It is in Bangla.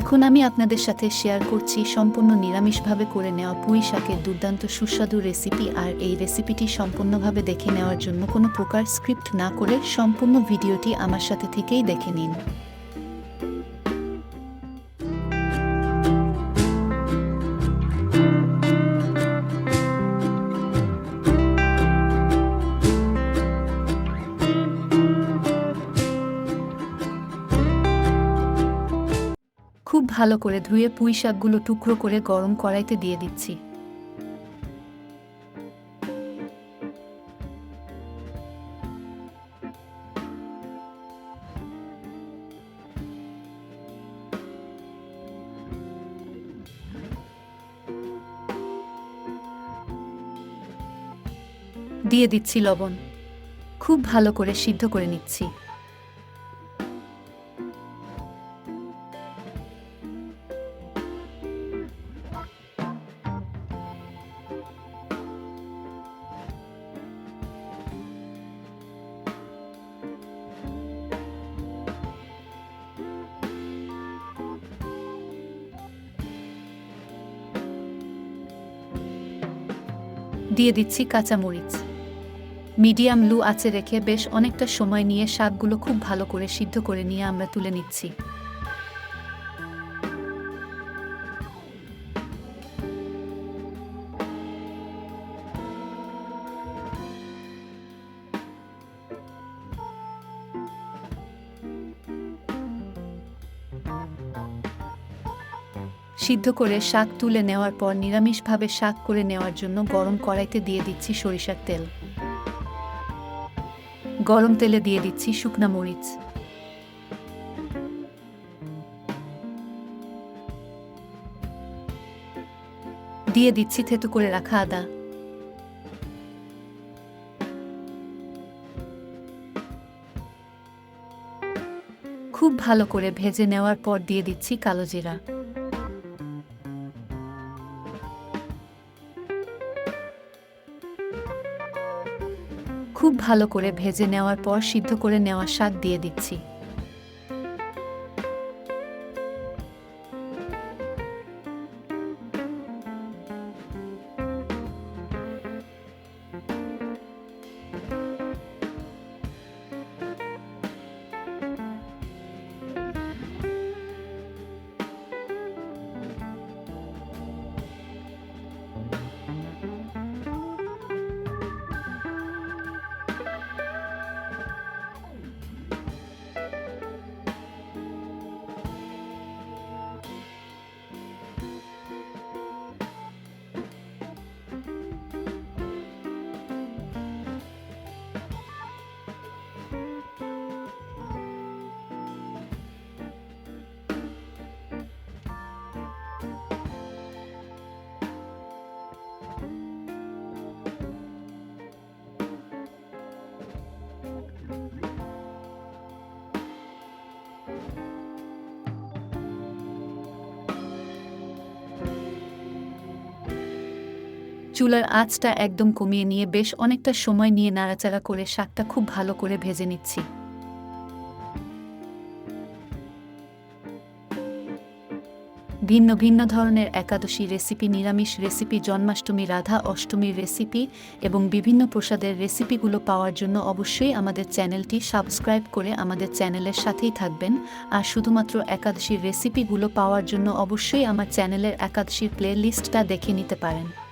এখন আমি আপনাদের সাথে শেয়ার করছি সম্পূর্ণ নিরামিষভাবে করে নেওয়া পুঁই শাকের দুর্দান্ত সুস্বাদু রেসিপি আর এই রেসিপিটি সম্পূর্ণভাবে দেখে নেওয়ার জন্য কোনো প্রকার স্ক্রিপ্ট না করে সম্পূর্ণ ভিডিওটি আমার সাথে থেকেই দেখে নিন। ভালো করে ধুয়ে পুঁই শাকগুলো টুকরো করে গরম কড়াইতে দিয়ে দিচ্ছি। দিয়ে দিচ্ছি লবণ। খুব ভালো করে সিদ্ধ করে নিচ্ছি। দিয়ে দিচ্ছি কাঁচামরিচ। মিডিয়াম লু আছে রেখে বেশ অনেকটা সময় নিয়ে শাকগুলো খুব ভালো করে সিদ্ধ করে নিয়ে আমরা তুলে নিচ্ছি। সিদ্ধ করে শাক তুলে নেওয়ার পর নিরামিষভাবে শাক করে নেওয়ার জন্য গরম কড়াইতে দিয়ে দিচ্ছি সরিষার তেল। গরম তেলে দিয়ে দিচ্ছি শুকনা মরিচ। দিয়ে দিচ্ছি থেতু করে রাখা আদা। খুব ভালো করে ভেজে নেওয়ার পর দিয়ে দিচ্ছি কালো জিরা। খুব ভালো করে ভেজে নেওয়ার পর সিদ্ধ করে নেওয়ার স্বাদ দিয়ে দিচ্ছি। চুলার আঁচটা একদম কমিয়ে নিয়ে বেশ অনেকটা সময় নিয়ে নাড়াচাড়া করে শাকটা খুব ভালো করে ভেজে নিচ্ছি। ভিন্ন ভিন্ন ধরনের একাদশী রেসিপি, নিরামিষ রেসিপি, জন্মাষ্টমী, রাধা অষ্টমীর রেসিপি এবং বিভিন্ন প্রসাদের রেসিপিগুলো পাওয়ার জন্য অবশ্যই আমাদের চ্যানেলটি সাবস্ক্রাইব করে আমাদের চ্যানেলের সাথেই থাকবেন। আর শুধুমাত্র একাদশীর রেসিপিগুলো পাওয়ার জন্য অবশ্যই আমার চ্যানেলের একাদশীর প্লে লিস্টটা দেখে নিতে পারেন।